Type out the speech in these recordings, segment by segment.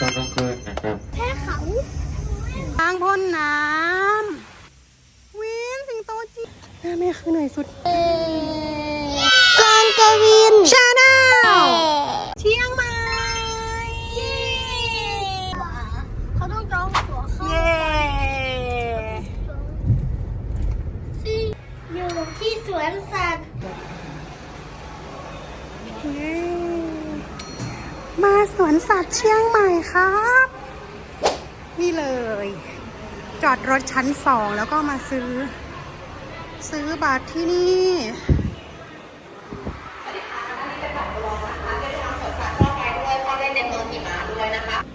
ตอนกลางคืนนะครับแค่เขาทางพ่นน้ำวินสิงโตจีแม่แม่คือเหนื่อยสุด กอนกวิน ชาแนลเชียงใหม่ เขาต้องจองตั๋วเข้า เย้ อยู่ที่สวนสัตว์ เย้มาสวนสัตว์เชียงใหม่ครับ นี่เลย จอดรถ ชั้นสองแล้วก็มาซื้อ ซื้อบัตรที่นี่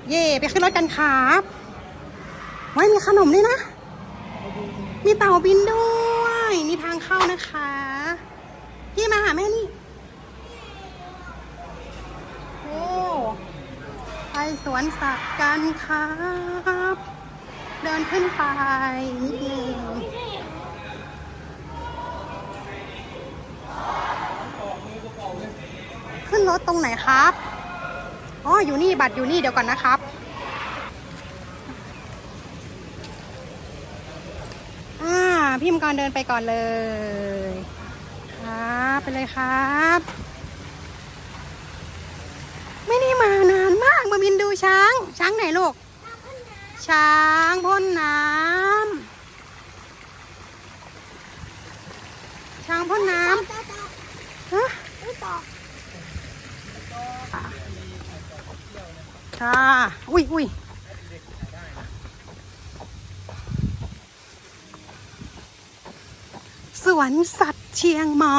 เย่ไปขึ้นรถกันครับไว้มีขนมด้วยนะ มีเต่าบินด้วย นี่ทางเข้านะคะ พี่มาหาแม่นี่ โอ้ ไปสวนสัตว์กันครับ เดินขึ้นไปนิดนึงขึ้นรถตรงไหนครับ อ๋อ อยู่นี่บัตรอยู่นี่เดี๋ยวก่อนนะครับ อ่าพี่มงกรเดินไปก่อนเลยครับไปเลยครับ ไม่ได้มานานมากมาบินดูช้าง ช้างไหนลูก ช้างพ่นน้ำ ช้างพ่นน้ำฮะค่ะอุ้ยอุ้ยสวนสัตว์เชียงใหม่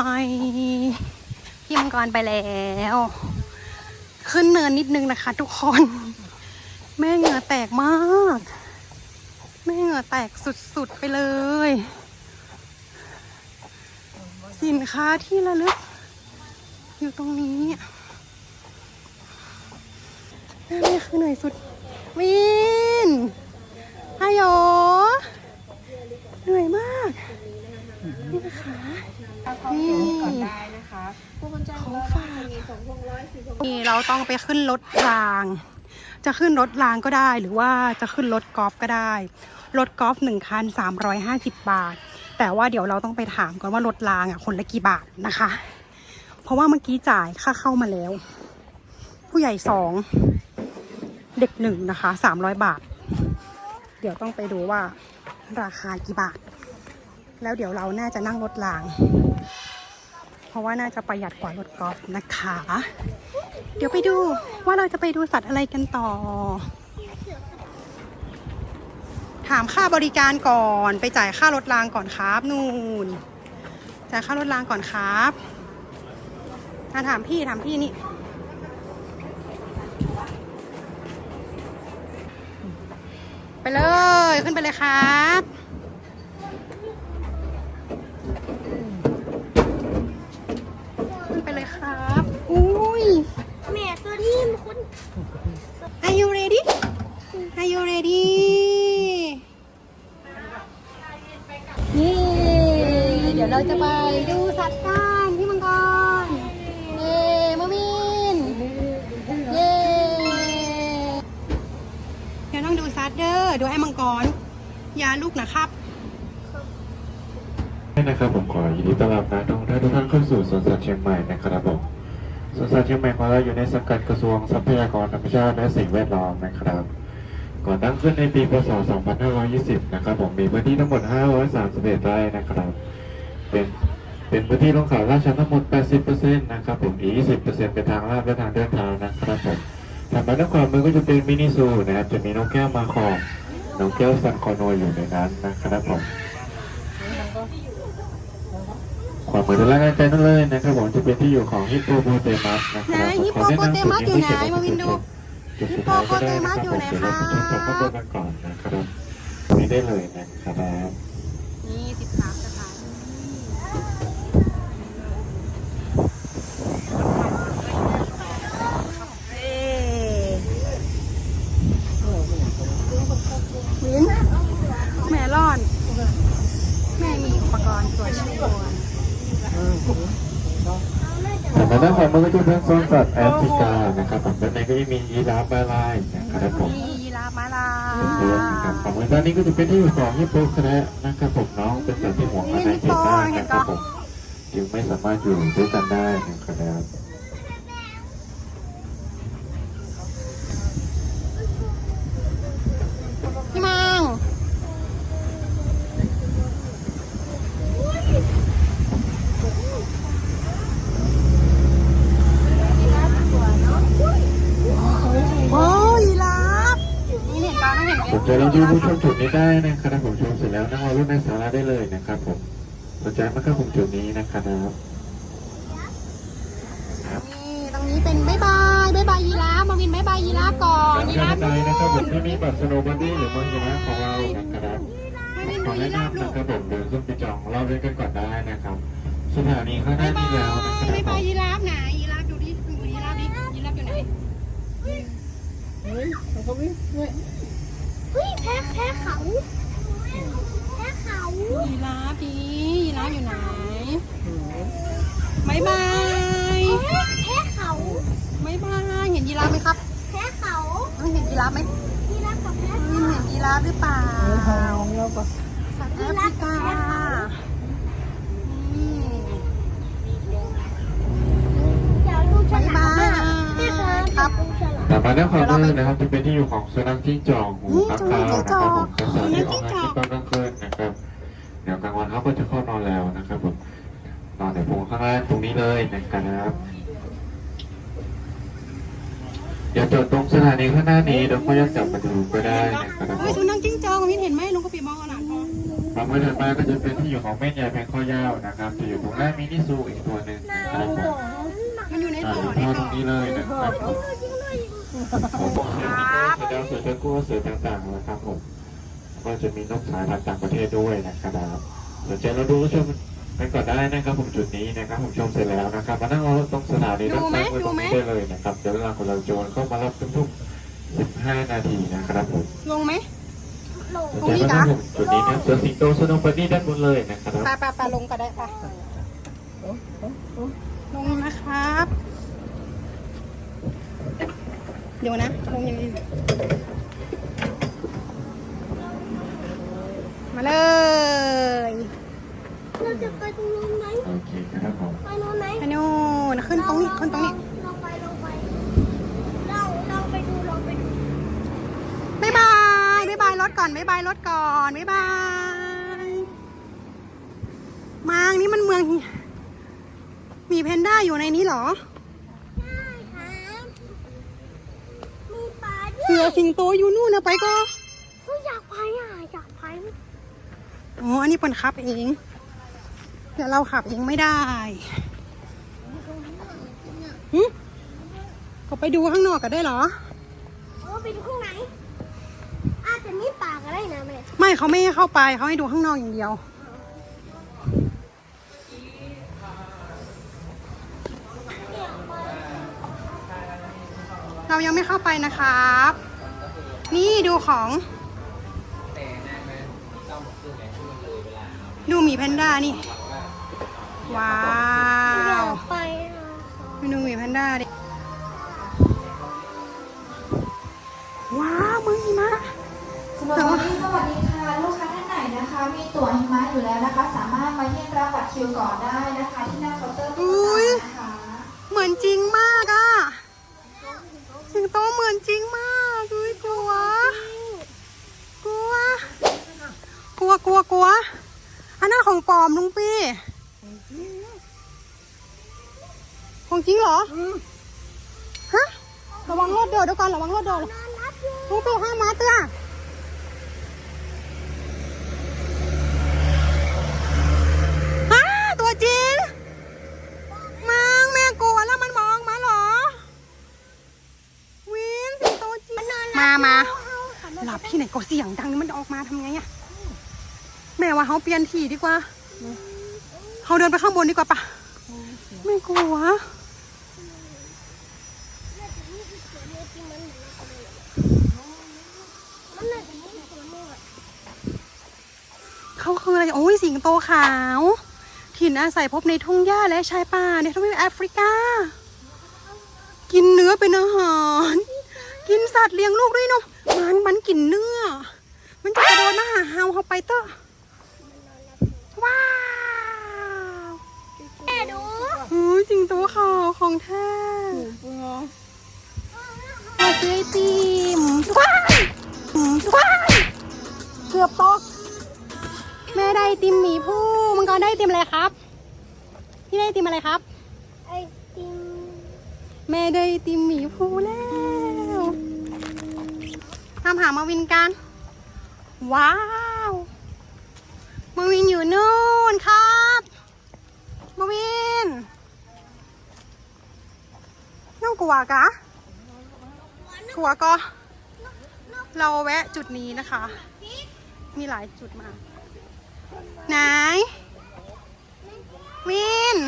พี่มังกรไปแล้ว ขึ้นเนินนิดนึงนะคะทุกคน ตกมากแม่เหงื่อแตกสุดๆไปเลย สินค้าที่ระลึก อยู่ตรงนี้แม่นี่คือเหนื่อยสุด วินฮัลโหลเหนื่อยมาก นี่นะคะนี่ได้นะคะผู้บรรจารของเราจะมีสองพวงร้อยสี่พวงนี่เราต้องไปขึ้นรถราง จะขึ้นรถรางก็ได้ หรือว่าจะขึ้นรถกอล์ฟก็ได้ รถกอล์ฟหนึ่งคันสามร้อยห้าสิบบาท แต่ว่าเดี๋ยวเราต้องไปถามก่อนว่ารถรางอะคนละกี่บาทนะคะ เพราะว่าเมื่อกี้จ่ายค่าเข้ามาแล้ว ผู้ใหญ่สองเด็กหนึ่งนะคะสามร้อยบาท เดี๋ยวต้องไปดูว่าราคากี่บาท แล้วเดี๋ยวเราน่าจะนั่งรถราง ราะว่าน่าจะประหยัดกว่ารถกอล์ฟนะคะ เดี๋ยวไปดูว่าเราจะไปดูสัตว์อะไรกันต่อ ถามค่าบริการก่อนไปจ่ายค่ารถรางก่อนครับนู่นจ่ายค่ารถรางก่อนครับถามพี่ถามพี่นี่ไปเลย ขึ้นไปเลยครับ ขึ้นไปเลยครับ อุ้ย แม่ตัวนี้มันคุณ Are you ready? Are you ready? เย้เดี๋ยวเราจะไปดูสัตว์กันพี่มังกร เย้มาวิน เย้เดี๋ยวต้องดูซัดเดอร์ดูไอ้มังกร ยาลูกนะครับ ให้นะครับผมขอยินดีต้อนรับนักท่องเที่ยวทุกท่านเข้าสู่สวนสัตว์เชียงใหม่นะครับผมสวนสัตว์เชียงใหม่ของเราอยู่ใน สังกัดกระทรวงทรัพยากรธรรมชาติและสิ่งแวดล้อมนะครับ ก่อตั้งขึ้นในปีพศ 2520 นะครับผมมีพื้นที่ทั้งหมด 531 ไร่นะครับ เป็นเป็นพื้นที่ลงเขาลาดชันทั้งหมด 80%นะครับผมอีก 20%เป็นทางลาดและทางเดินเท้านะครับผมทางด้านขวามือก็จะเป็นมินิซูนะครับจะมีนกแก้วมาคองนกแก้วซันคอนโนอยู่ในนั้นนะครับผม ค วามเหมือนด้านล่างใกล้ๆนั่นเลยนะครับผมจะเป็นที่อยู่ของฮิปโปโปเตมัสนะครับไหนฮิปโปโปเตมัสอยู่ไหนมาวินดูจุดสุดท้ายก็ได้นะครับผมเดี๋ยวเราไปชมข้างบนกันก่อนนะครับนี่ได้เลยนะครับนี่สิบสามสถานีเอ้วินแม่รอดแม่มีอุปกรณ์ตรวจชวน แต่ด้านขวามือก็จะเป็นโซนสัตว์แอฟริกานะครับผมด้านในก็จะมียีราฟบาลายนะครับผมมียีราฟมาลาเพื่อนๆนะครับของด้านนี้ก็จะเป็นที่อยู่ของฮิปโปคาระนะครับผมน้องเป็นสัตว์ที่ห่วงอาณาเขตมากนะครับผมจึงไม่สามารถอยู่ด้วยกันได้นะครับ พี่มังโอ้ยีราฟนี่เห็นปะไม่เห็น สนใจเราดูผู้ชมจุดนี้ได้นะครับผมชมเสร็จแล้วนั่งรอรุ่นในสาระได้เลยนะครับผมสนใจมากครับผมจุดนี้นะ ครับนี่ตรงนี้เป็นบายบายบายบายยีราฟมาวินบายบายยีราฟก่อนยีราฟท่านใดนะครับผมที่มีบัตรสโนว์บันดี้หรือมังกรของเรานะครับมาวินขดูอยีแนะราฟนำลูนะกครับผมเดินขึ้นไปจองเราเล่นกันก่อนได้นะครับสถานีข้างหบาน้ายบานี้ยแล้วนะคบารัยบบายยีราฟไหนยีราฟดูดิดูยีราฟดิยีราฟอยู่ไหนเฮ้ยเขาวิ่งเฮ้ยเฮ้ยแพ้แพ้เขาแพ้เขายีราฟดิยีราฟอยู่ไหน บายบายแพ้เขาบายบายเห็นยีราฟไหมครับแพ้เขาน้องเห็นยีราฟไหมที่รักกับแพ้น้องเห็นยีราฟหรือเปล่าทางเราก็สัตว์แอฟริกานี่เดี๋ยวดูฉบายลาบามอะยแม่คครัรับบดูฉลามต่อมาด้านขวามือนะครับจะเป็นที่อยู่ของสุนัขจิ้งจอกหูข้างคาวนะครับผมเป็นสัตว์ที่ออกงานที่ตอนกลางคืนนะครับ เดี๋ยวกลางวันเขาก็จะเข้านอนแล้วนะครับผม นอนในโพรงข้างล่างตรงนี้เลยนะครับเดี๋ยวจอดตรงสถานีข้างหน้านี้เดี๋ยวค่อยกลับมาดูก็ได้นะครับผเฮ้ยมสุนัขจิ้งจอกมินเห็นไหมลุงกระปีมองขนาดพอมาเมื่อถัดมาก็จะเป็นที่อยู่ของแม่ใหญ่แพงข้อยาวนะครับจะอยู่ตรงหน้ามินิซูอีกตัวหนึ่งนะครับผมมันอยู่ในอ่าบ่ออยู่ในท่อตบ่รองนี้เลยนะครับผมผมบอกเสือมีเสือดาวเสือตะกั่วเสือต่างๆนะครับผมก็จะมีนกสายพันธุ์ต่างประเทศด้วยนะครับสนใจเราดูชม กันก่อนได้นะครับผมจุดนี้นะครับผมชมเสร็จแล้วนะครับมานั่งรอตรงสถานีรถไฟเมื่อตรงนี้ได้เลยนะครับเดี๋ยวเวลาของเราโจรเข้ามารับทุกๆ15 นาทีนะครับผมลงไหมสนใจมานั่งผมจุดนี้นะเสือสิงโตสโนว์บันนี่ด้านบนเลยนะครับไปไปไปลงก็ได้ไปลงนะครับ เดี๋ยวนะ ลงยังไงมาเลยเรา จะไปตรงนู้นไหมโอเคครับผมไปนู้นไหมไปนู่นขึ้นตรงนี้ขึ้นตรงนี้เราไปเราไปเราเราไปดูเราไปดูบ๊ายบายบ๊ายบายรถก่อนบ๊ายบายรถก่อนบ๊ายบายมางนี่มันเมือง มีแพนด้าอยู่ในนี้เหรอใช่ครับมีปลาด้เสืวอยสิงโตอยู่นู่นนะไปก็เขาอยากไปอะอยากไปอ๋ออันนี้เปินขับเอง เดี๋ยวเราขับเองไม่ได้หึก็ไปดูข้างนอกกันได้เหรอเออไปดูข้างในอาจจะมีปลาก็ได้นะแม่ไม่เขาไม่ให้เข้าไปเขาให้ดูข้างนอกอย่างเดียว เรายังไม่เข้าไปนะครับ นี่ดูของ ดูหมีแพนด้านี่ ว้าวไปอะไปดูหมีแพนด้าดิ ว้าวมืองหิมะสำหรับวันนี้สวัสดีค่ะ ลูกค้าท่านไหนนะคะ มีตั๋วหิมะอยู่แล้วนะคะ สามารถมาเยื่นรับบัตรคิวก่อนได้นะคะ ที่หน้าเคาน์เตอร์ตุ๊กตานะคะเหมือนจริงมากอะสิงโตเหมือนจริงมากดุยกลัว กลัว กลัวกลัวกลัวอันนั้นของปลอมลุงปี้ ของจริงเหรอฮะระวังรถเดือดเดี๋ยวก่อนระวังรถเดือดนอนรับอยู่ลุงปี้ห้ามมาเตื้อฮะตัวจริงมังแม่กลัวแล้วมันมองมาเหรอ วินสิงโตจริงมามาหลับที่ไหนก็เสียงดังนี่มันออกมาทำไงอะแม่ว่าเขาเปลี่ยนที่ดีกว่าเขาเดินไปข้างบนดีกว่าปะไม่กลัว มันน่าจะมีสวนมือ เขาคืออะไรโอ้ยสิงโตขาว ถิ่นอาศัยพบในทุ่งหญ้าและชายป่าในทวีปแอฟริกา กินเนื้อเป็นอาหาร กินสัตว์เลี้ยงลูกด้วยเนาะมันมันกินเนื้อ มันจะกระโดดมาหาเฮาเขาไปเตอะว้าวแม่ดูโอ้ยจริงตัวขาวของแท้ มาซื้อไอติมว้ายว้ายเกือบตก แม่ได้ไอติมหมีผู้มังกรได้ไอติมอะไรครับ พี่ได้ไอติมอะไรครับ ไอติม แม่ได้ไอติมหมีผู้แล้วตามหามาวินกัน ว้าวมาวินอยู่นู่นครับมาวินน้องกลัวกะ กลัวก็เราแวะจุดนี้นะคะ มีหลายจุดมากไหนวิน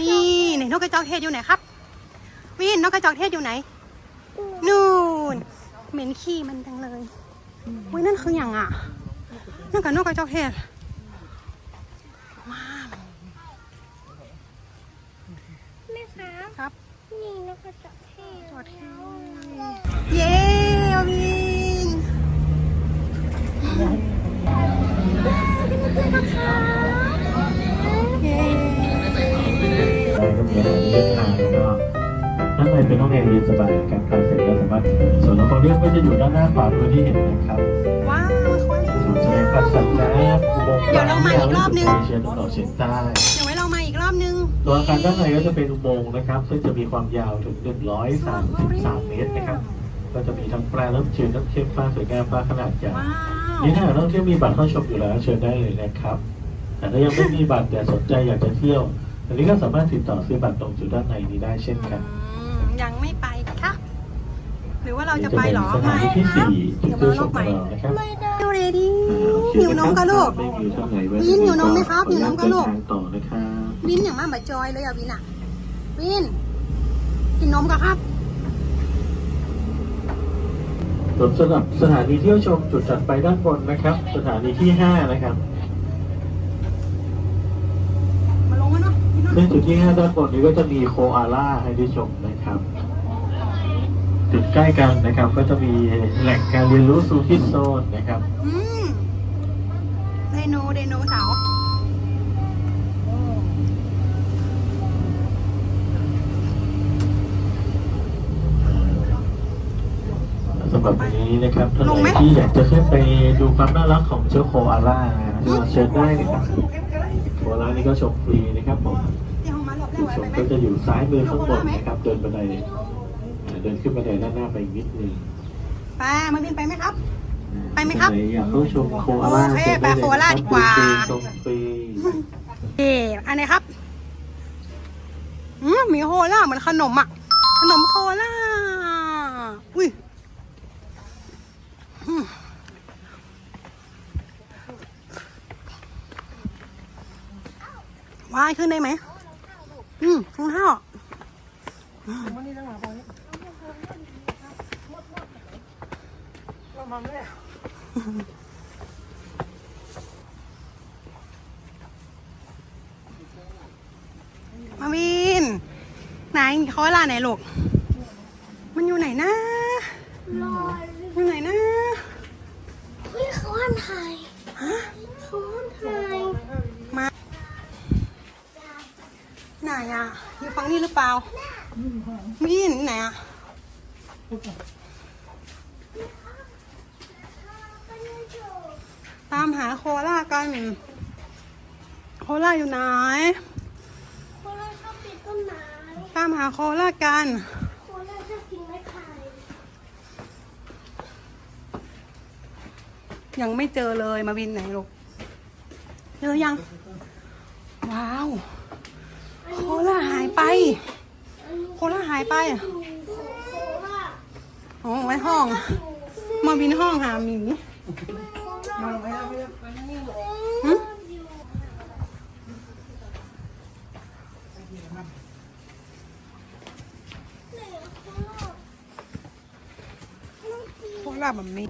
นี่ไหนนกกระจอกเทศอยู่ไหนครับ วินนกกระจอกเทศอยู่ไหน นู่น เหม็นขี้มันจังเลยอุ้ยนั่นคืออย่างอะนั่นกับนกกระจอกเทศว้าว แม่คะ ครับ นี่นกกระจอกเทศจอดเทเย้วินเย้ได้ก็มีอาหารเลือกทานแล้วก็ด้านในเป็นห้องแอร์เย็นสบายการคลายเสร็จก็สามารถส่วนของเขาเรียกก็จะอยู่ด้านหน้าขวามือที่เห็นนะครับว้าวสวยศูนย์แสดงพัฒน์สัตว์น้ำเดี๋ยวเรามาอีกรอบนึงเชียตะวันออกเฉียงใต้ เดี๋ยวไว้เรามาอีกรอบนึงตัวอาคารด้านในก็จะเป็นอุโมงค์นะครับ ซึ่งจะมีความยาวถึง 133 เมตรนะครับ ก็จะมีทั้งปลาน้ำจืดน้ำเค็มปลาสวยงามปลาขนาดใหญ่ว้าวนี่ถ้าหากนักท่องเที่ยวมีบัตรเข้าชมอยู่แล้วเชิญได้เลยนะครับ แต่ถ้ายังไม่มีบัตรแต่สนใจอยากจะเที่ยว อันนี้ก็สามารถติดต่อซื้อบัตรตรงจุดด้านในนี้ได้เช่นกันอืมยังไม่ไปครับหรือว่าเราจะไปเหรอสถานที่ที่สี่จุดเดี๋ยวเที่ยวชมามรอบขใหอม่งเรานะครับไม่ได้หิวเรดี้อ่าโอเคหิวน้องกับลูก ไม่มีท่านไหนไว้วินหิวนมไหมครับหิวนมกับลูกขออนุญาตเดินทางต่อนะครับ วินอย่างมากแบบจอยเลยอะวินอะวิน กินนมกันครับส่วนสำหรับสถานีเที่ยวชมจุดถัดไปด้านบนนะครับ สถานีที่ห้านะครับมาลงมาเนาะวินเนาะซึ่งจุดที่ห้าด้านบนนี้ก็จะมีโคอาล่าให้ได้ชมนะครับติดใกล้กันนะครับ ก็จะมีแหล่งการเรียนรู้ซูคิดโซนนะครับ อืมไดโนไดโนเสาร์ หรับวันนี้นะครับท่านไหนที่อยากจะขึ้นไปดูความน่ารักของเจ้าโคอาล่านะก็เชิญได้นะครับโคอาล่านี่ก็ชมฟรีนะครับผมที่ห้องมาหลบแล้จุวดไว้ชมไปก็ไหมจะอยู่ซ้ายมือข้างบนนะครับ เดินบันไดอ่าเดินขึ้นบันไดด้านหน้าไปอีกนิดนึงไปมาวินไปไหมครับ ไปไหมครับท่านนอยากเข้าชมโคอาล่าโอเคชิญไปด้ลยโคอาล่าดีกว่าฟรีชมฟรีเอ๋อันไหนครับอืมมีโคล่าเหมือนขนมอะขนมโคล่าอุ้ยอืม ว่ายขึ้นได้ไหม อืมรองเท้ามาวิน ไหนโคล่าไหนลูก มันอยู่ไหนนะลอย อยู่ไหนนะ เฮ้ยเขาห้าม ถ่ายฮะเขาห้ามถ่ายมาไหนอะอยู่ฝั่งนี้หรือเปล่าวินไหนอะตามหาโคล่ากัน โคล่าอยู่ไหน โคราชชอบปีนต้นไม้ตามหาโคล่ากัน โคราชชอบกินไม้ไผ่ ยังไม่เจอเลยมาวินไหนลูกเจอยัง ว้าวโคล่าหายไป โคล่าหายไปอยู่ของโคราชอ๋อไว้ห้อง มาวินห้องหาหมีหึโคล่าแบบนี้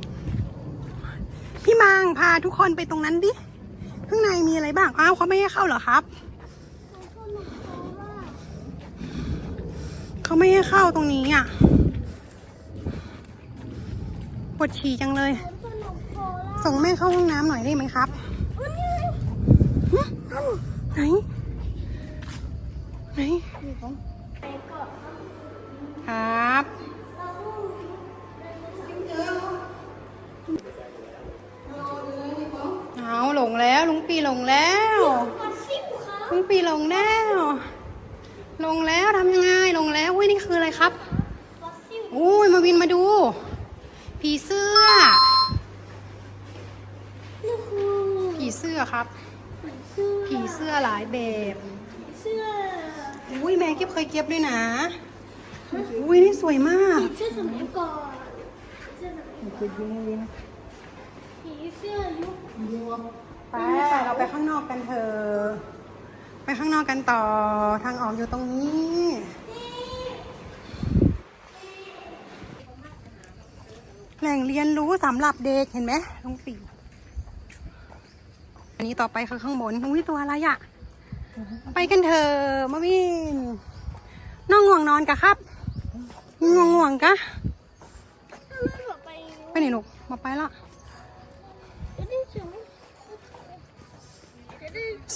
พาง พาทุกคนไปตรงนั้นดิ ข้างในมีอะไรบ้าง อ้าวเขาไม่ให้เข้าเหรอครับ เขาไม่ให้เข้าตรงนี้อะ ปวดฉี่จังเลย ส่งแม่เข้าห้องน้ำหน่อยได้ไหมครับ ไหน ลงแล้วลุงปีหลงแล้วฟอสซิลครับลุงปีหลงแล้ว ลงแล้วทำยังไงลงแล้วอุ้ยนี่คืออะไรครับฟอสซิลอุ้ยมาวินมาดู ผีเสื้อนี่คือผีเสื้อครับเสื้อผีเสื้อหลายแบบเสื้ออุ้ยแม่เก็บเคยเก็บด้วยนะอุ้ยนี่สวยมากผีเสื้อสมัยก่อนเสื้อสมัยผีเสื้อยุค ไปเราไปข้างนอกกันเถอะไปข้างนอกกันต่อทางออกอยู่ตรงนี้แหล่งเรียนรู้สำหรับเด็กเห็นไหมลุงปีอันนี้ต่อไปคือข้างบนอุ้ยตัวอะไรอะไปกันเถอะมาวินน้องง่วงนอนกะครับง่วงง่วงๆกะถ้าไม่บอกไปไปไหนลูกมาไปละจะ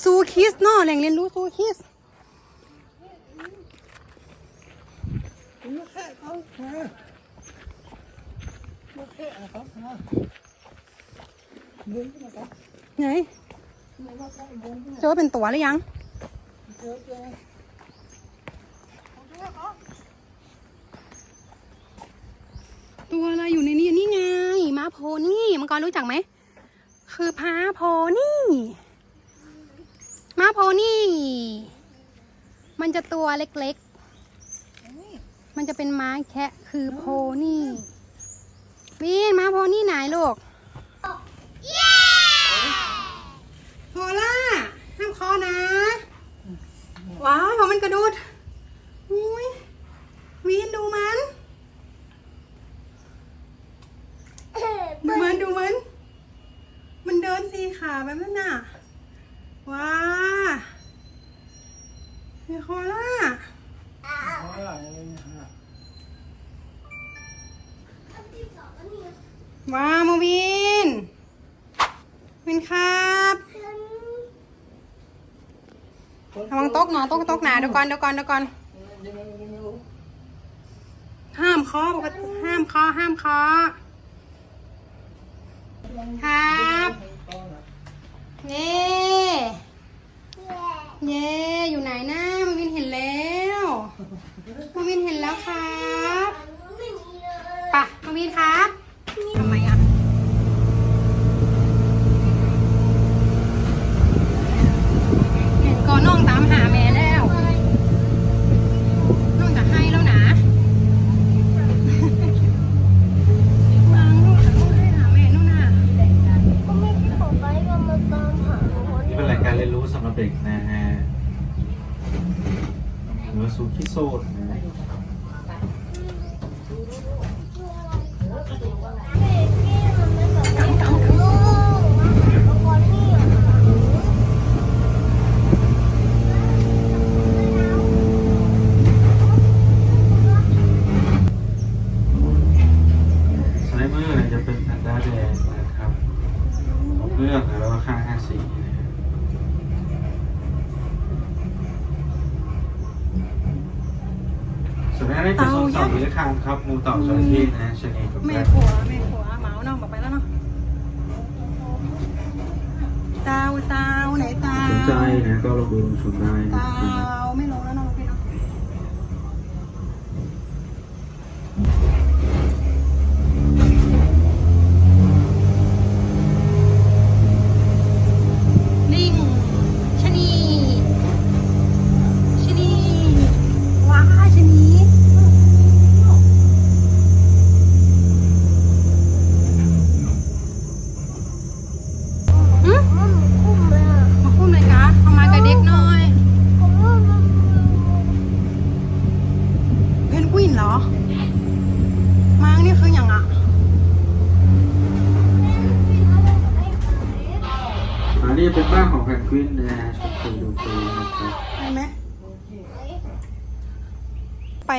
ซูคิสเนาะแหล่งเรียนรู้ซูคิสไหนเจอเป็นตัวหรือยังตัวอะไรอยู่ในนี้นี่ไงม้าโพนี่มังกรรู้จักไหม คือพ้าโพนี่ นี่ มันจะตัวเล็กๆ มันจะเป็นม้าแคะคือโพนี่วินม้าโพนี่ไหนลูกโพล่าห้ามคอนะ ว้าวพอมันกระโดดอุ้ยวินดูมัน ดูมันดูมัน มันเดินสี่ขาแบบนั้นน่ะ ตกหนาตกตกหนาเดี๋ยวก่อนเดี๋ยวก่อนเดี๋ยวก่อนห้ามคาะปกติห้ามคาะห้ามคาะครับเย่เย่อยู่ไหนนะมาวินเห็นแล้วมาวินเห็นแล้วครับป่ะมาวินครับทำไมอะเห็ น้องตามหาแม่แล้ว น้องจะให้แล้วนะมังลูกจะต้องให้หาแม่นู่นน่ะก็ไม่ได้บอกไปว่ามาตามหาหนูนี่เป็นรายการเรียนรู้สำหรับเด็กนะฮะหรือว่าซูคิโซดนะ เฮ้ยพี่มันไม่บอกไม่บอกโอ้เอาบอลนี่อะ สไลเมอร์เนี่ยจะเป็นแพนด้าแดงนะครับของเรื่องแล้วก็ข้างห้าสีนะฮะส่วนอันนี้เป็นส้มสาววิลคามครับงูเต่าจระเข้นะฮะชนีกับแม่แรดผัวแม่ผัว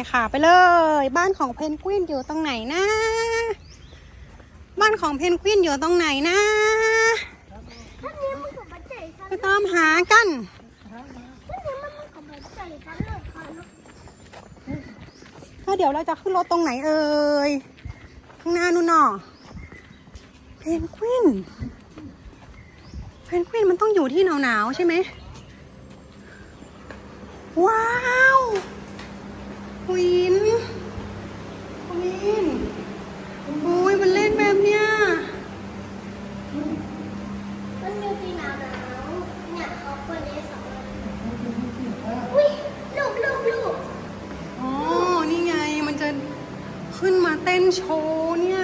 ค่ะ ไปเลย บ้านของเพนกวินอยู่ตรงไหนนะ บ้านของเพนกวินอยู่ตรงไหนนะจเจฉันไปตามหากันท่านนี้มันกับบัจเจฉันเลยค่ะลูกก็เดี๋ยวเราจะขึ้นรถตรงไหนเอ่ยข้างหน้านู่นน่ะเพนกวินเพนกวินมันต้องอยู่ที่หนาวๆใช่ไหมว้าว ควินควินโอ้ยมันเล่นแบบเนี้ยมันอยู่ที่หนาวหนาวเนี่ยเขาเปิดเอสองอุ้ยลูกลูกลูกอ๋อ นี่ไงมันจะขึ้นมาเต้นโชว์เนี่ย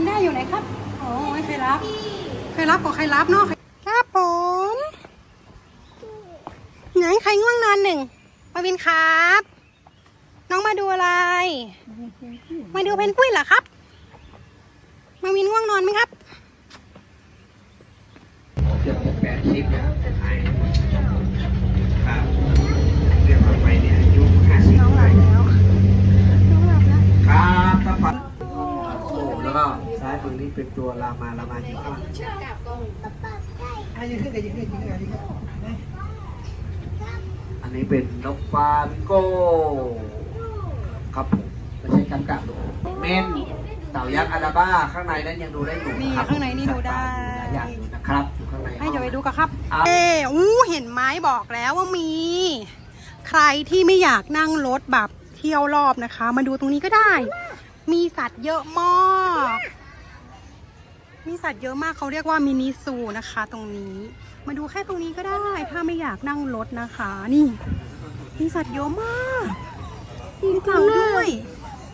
นด้าอยู่ไหนครับ โอ้ยใครรับ ใครรับกับใครรับเนาะ ครับผม ไหนใครง่วงนอนหนึ่งมาวินครับ น้องมาดูอะไร มาดูเพนกวินเหรอครับ มาวินง่วงนอนไหมครับ เกือบจะแปดสิบแล้วครับเรียกว่าไปเนี่ยอายุห้าสิบ น้องหลับแล้ว น้องหลับแล้ว ครับถ้าปัดโอ้แล้วก็ ซ้ายมือนี่เป็นตัวรามารามาอยู่ข้างหลังอันนี้เป็นนกฟาบิโก้ครับผมไม่ใช่กำกับหรอกเมนเต่ายักษ์อาราบ้าข้างในนั้นยังดูได้อยู่นี่ครับข้างในนี่ดูได้อย่างอยู่นะครับอยู่ข้างในให้เดี๋ยวไปดูกันครับ เอ้อู้เห็นไหมบอกแล้วว่ามี ใครที่ไม่อยากนั่งรถแบบเที่ยวรอบนะคะ มาดูตรงนี้ก็ได้ มีสัตว์เยอะมาก มีสัตว์เยอะมากเขาเรียกว่ามินิซูนะคะ ตรงนี้ มาดูแค่ตรงนี้ก็ได้ ถ้าไม่อยากนั่งรถนะคะ นี่ มีสัตว์เยอะมากมีเต่าด้วย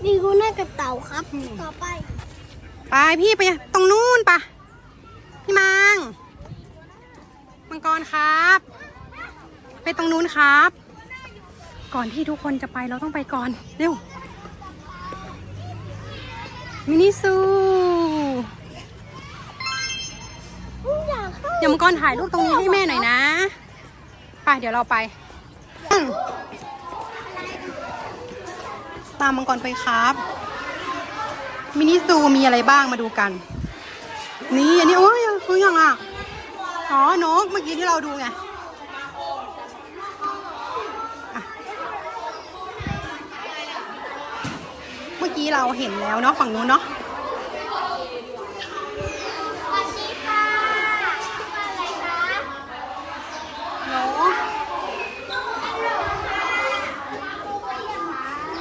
นี่กูน่ากับเต่าครับ ต่อไป ไปพี่ไปตรงนู้นปะพี่มัง มังกรครับ ไปตรงนู้นครับ ก่อนที่ทุกคนจะไปเราต้องไปก่อน เร็วมินิซูอยาก เดี๋ยวมังกรถ่ายรูปตรงนี้ให้แม่หน่อยนะไปเดี๋ยวเราไป ตามมังกรไปครับ มินิซูมีอะไรบ้างมาดูกัน นี่อันนี้โอ้ยคืออย่างอะอ๋อนกเมื่อกี้ที่เราดูไงเมื่อกี้เราเห็นแล้วเนาะฝั่งนู้นเนาะ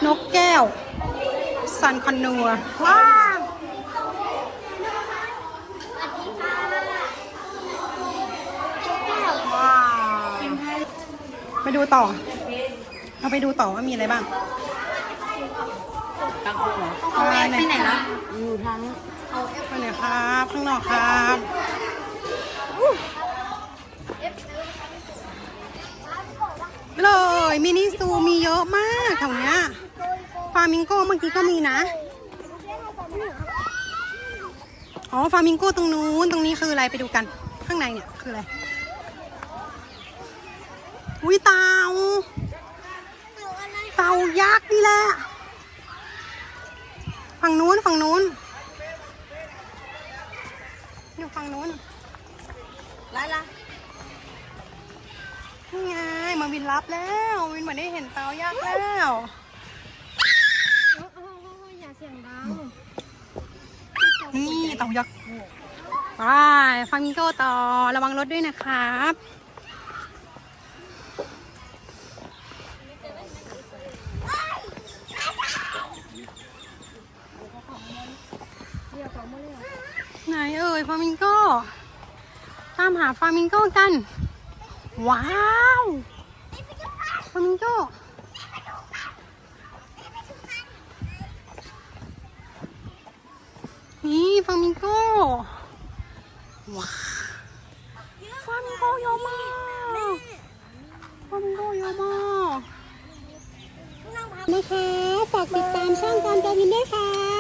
นกแก้ว ซันคอนนัวว้าวสวัสดีค่ะว้าวไปดูต่อ เราไปดูต่อว่ามีอะไรบ้างตั้งคู่เหรอไปไหนนะอยู่ทางไปไหนครับ ข้างนอกครับเลยมินิซูมีเยอะมากแถวเนี้ย ฟามิงโก้เมื่อกี้ก็มีนะ อ๋อ ฟามิงโก้ตรงนู้น ตรงนี้คืออะไรไปดูกัน ข้างในเนี่ยคืออะไร อุ้ยเต่าเต่ายักษ์นี่แหละ ฝั่งนู้น ฝั่งนู้น อยู่ฝั่งนู้น来来，นี่ไงมาวินรับแล้ว วินเหมือนได้เห็นเตายักษ์แล้ว อย่าเสียงดัง นี่ เตายักษ์ไปฟามิงโกต่อระวังรถด้วยนะครับ ไหนเอ่ยฟามิงโกตามหาฟามิงโกกัน ว้าว ฟามิงโกนี่ ฟามิงโกว้าวฟามิงโก้เยอะมากฟามิงโก้เยอะมากนะคะฝากติดตามช่องการจาวินด้วยค่ะ